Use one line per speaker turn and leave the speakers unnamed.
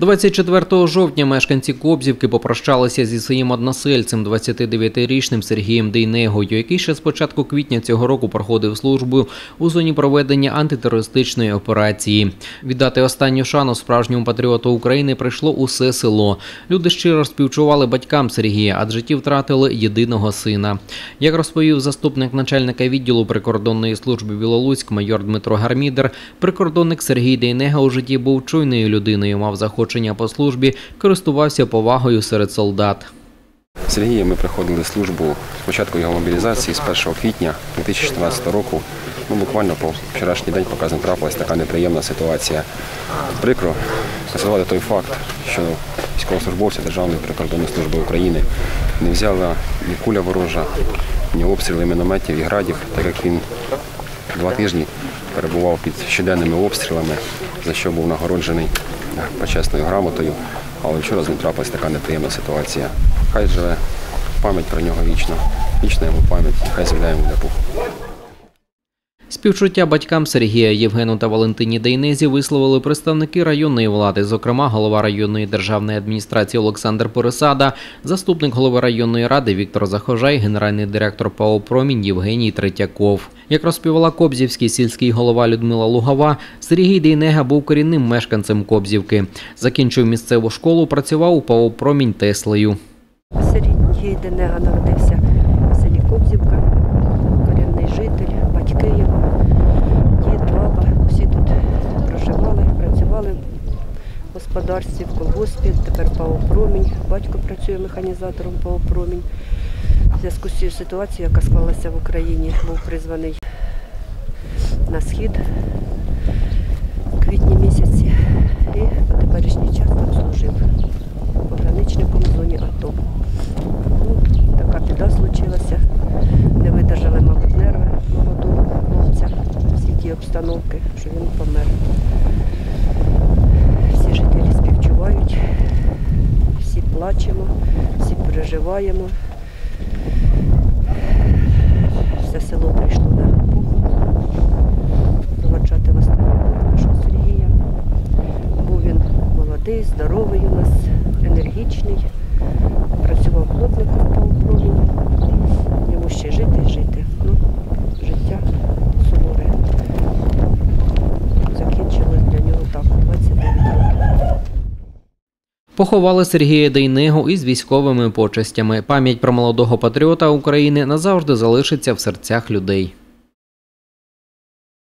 24 жовтня мешканці Кобзівки попрощалися зі своїм односельцем, 29-річним Сергієм Дейнегою, який ще з початку квітня цього року проходив службу у зоні проведення антитерористичної операції. Віддати останню шану справжньому патріоту України прийшло усе село. Люди щиро співчували батькам Сергія, адже ті втратили єдиного сина. Як розповів заступник начальника відділу прикордонної служби Білолуцьк майор Дмитро Гармідер, прикордонник Сергій Дейнега у житті був чуйною людиною, мав заходження по службі, користувався повагою серед солдат.
З Сергієм ми проходили службу з початку його мобілізації з 1 квітня 2014 року. Ну, буквально по вчорашній день поки трапилась така неприємна ситуація. Прикро сказати той факт, що військовослужбовця Державної прикордонної служби України не взяла ні куля ворожа, ні обстріли мінометів і градів, так як він два тижні перебував під щоденними обстрілами, за що був нагороджений почесною грамотою. Але вчора з ним трапилась така неприємна ситуація. Хай живе пам'ять про нього вічно, вічна йому пам'ять, хай земля йому для пуху.
Співчуття батькам Сергія Євгену та Валентині Дейнезі висловили представники районної влади, зокрема голова районної державної адміністрації Олександр Порисада, заступник голови районної ради Віктор Захожай, генеральний директор ПАО Промінь Євгеній Третьяков. Як розповіла Кобзівський сільський голова Людмила Лугова, Сергій Дейнега був корінним мешканцем Кобзівки. Закінчив місцеву школу, працював у ПАО Промінь Теслею.
Сергій Денега народився в селі Кобзівка, корінний житель, господарстві, в колгоспі, тепер ПАО Промінь. Батько працює механізатором ПАО Промінь. В зв'язку з цією ситуацією, яка склалася в Україні, був призваний на схід у квітні місяці і по теперішній час там служив пограничником в зоні АТО. Ну, така біда случилася. Не видержали, мабуть, нерви молодого хлопця, всі ті обстановки, що він помер. Всі жителі співчувають, всі плачемо, всі переживаємо. Все село прийшло на похорон, проводжати в нашого Сергія. Був він молодий, здоровий у нас, енергічний, працював плотником по управлінню. Йому ще жити і жити. Ну, життя суворе. Закінчилось для нього так, 29 років.
Поховали Сергія Дейнигу із військовими почестями. Пам'ять про молодого патріота України назавжди залишиться в серцях людей.